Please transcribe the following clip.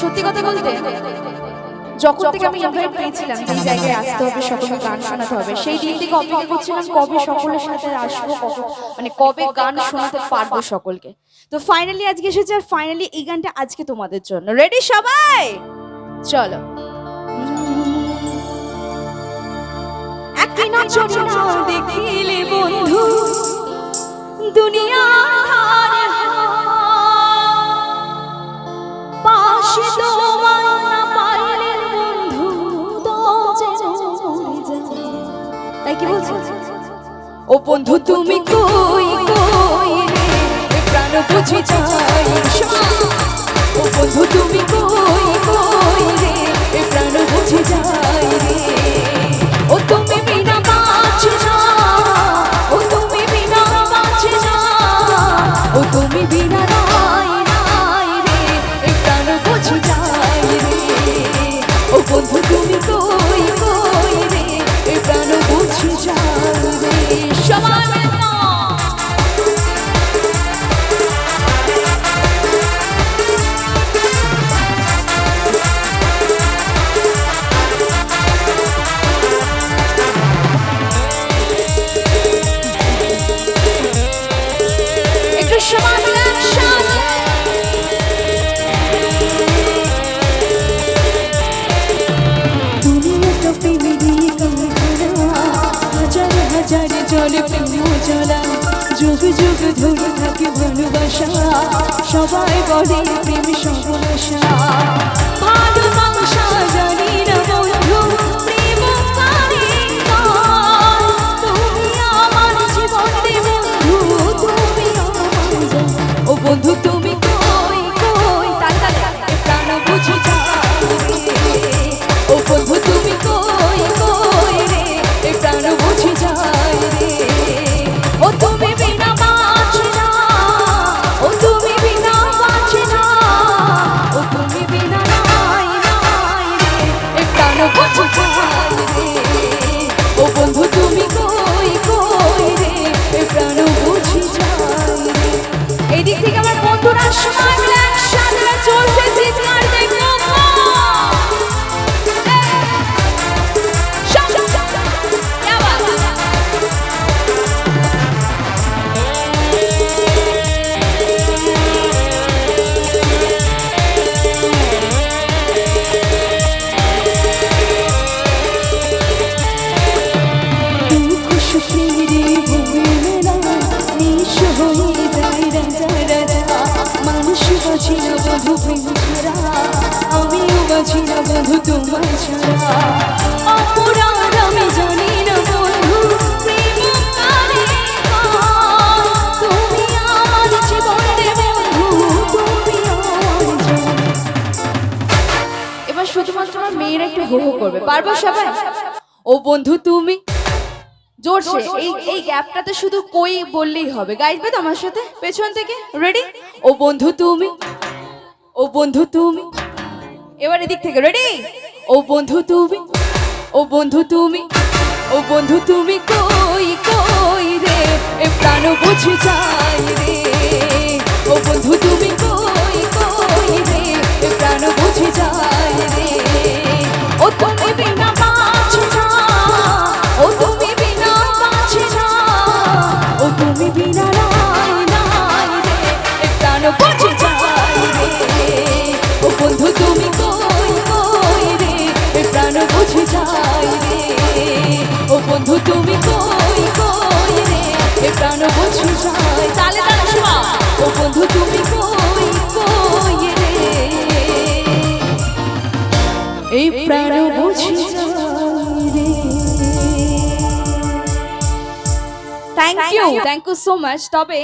সত্যি কথা বলতে যখন থেকে আমি ইনভাইট পেয়েছিলাম যে এই জায়গায় আসতে হবে সকলে গান শোনাতে হবে সেই দিন থেকে অপেক্ষা করছিলাম কবে সকলের সাথে আসব মানে কবে গান শোনাতে পারব সকলকে। তো ফাইনালি আজকে এসেছে আর ফাইনালি এই গানটা আজকে তোমাদের জন্য। রেডি সবাই? চলো। একদিন দেখিলে বন্ধু তাই কি বলছো? ও বন্ধু তুমি কই কই প্রাণ বুঝি চাই ও বন্ধু তুমি কই কই রে? প্রাণ বুঝি যাই রে। ও তুমি বিনা বাঁচি না। ও তুমি বিনা বাঁচি না। ও তুমি বিনা হাজার চলে প্রেম চলা যুগ যুগ ধরে থাকে ভালোবাসা। সবাই বলে প্রেম সর্বনাশা। বন্ধুরা বাঁচি না বধু বাঁচি না বধু তোমার ছাড়া আমি জানি এবার শুধুমাত্র আমার মেয়েরা একটু হো করবে, পারব সবাই? ও বন্ধু তুমি? জোরসে এই এই গ্যাপটাতে শুধু কই বললেই হবে। গাইবে তো আমার সাথে পেছন থেকে রেডি ও বন্ধু তুমি ও বন্ধু তুমি এবার এদিক থেকে রেডি ও বন্ধু তুমি ও বন্ধু তুমি ও বন্ধু তুমি কই কই রে? এ প্রাণ বুঝি যাই রে। ও বন্ধু তুমি তুমি কই কই রে? প্রাণ বুঝি যাই রে। ও বন্ধু তুমি কই কই রে? প্রাণ বুঝি যাই তালে তালে শোনা ও বন্ধু তুমি কই কই রে? এই প্রাণ বুঝি thank you thank you so much তবে